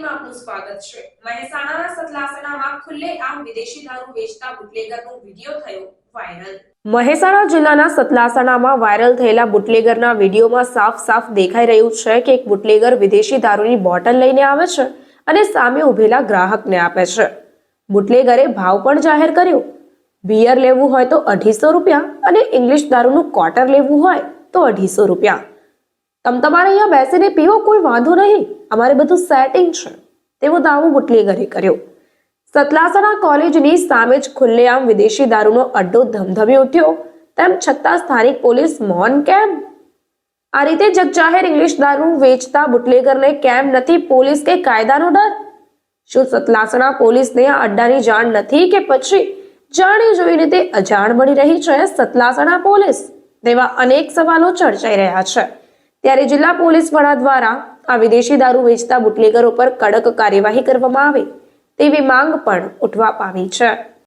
બુલેટિનમાં આપનું સ્વાગત છે. મહેસાણાના સતલાસણામાં ખુલ્લે વિદેશી દારૂ વેચતા બુટલેગરનો વિડિયો થયો વાયરલ. મહેસાણા જિલ્લાના સતલાસણામાં વાયરલ થયેલા બુટલેગરના વિડીયોમાં સાફ સાફ દેખાઈ રહ્યું છે કે એક બુટલેગર વિદેશી દારૂની બોટલ લઈને આવે છે અને સામે ઉભેલા ગ્રાહકને આપે છે. બુટલેગરે ભાવ પણ જાહેર કર્યો. બિયર લેવું હોય તો અઢીસો રૂપિયા અને ઇંગ્લિશ દારૂનું ક્વાર્ટર લેવું હોય તો અઢીસો રૂપિયા. તમ તમારે અહીંયા બેસીને પીવો, કોઈ વાંધો નહીં. અમારે બધું સેટિંગ છે. તેવો દાવો બુટલેગરે કર્યો. સતલાસણા કોલેજની સામે જ ખુલ્લેઆમ વિદેશી દારૂનો અડ્ડો ધમધમી ઉઠ્યો. તેમ છતાં સ્થાનિક પોલીસ મૌન કેમ? આ રીતે જગજાહેર ઇંગ્લિશ દારૂ વેચતા બુટલેગરને કેમ નથી પોલીસ કે કાયદાનો ડર? શું સતલાસણા પોલીસને આ અડ્ડાની જાણ નથી કે પછી? જાણી જોઈને તે અજાણ બની રહી છે સતલાસણા પોલીસ. તેવા અનેક સવાલો ચર્ચાઈ રહ્યા છે. ત્યારે જિલ્લા પોલીસ વડા દ્વારા આ વિદેશી દારૂ વેચતા બુટલેગરો પર કડક કાર્યવાહી કરવામાં આવે તેવી માંગ પણ ઉઠવા પામી છે.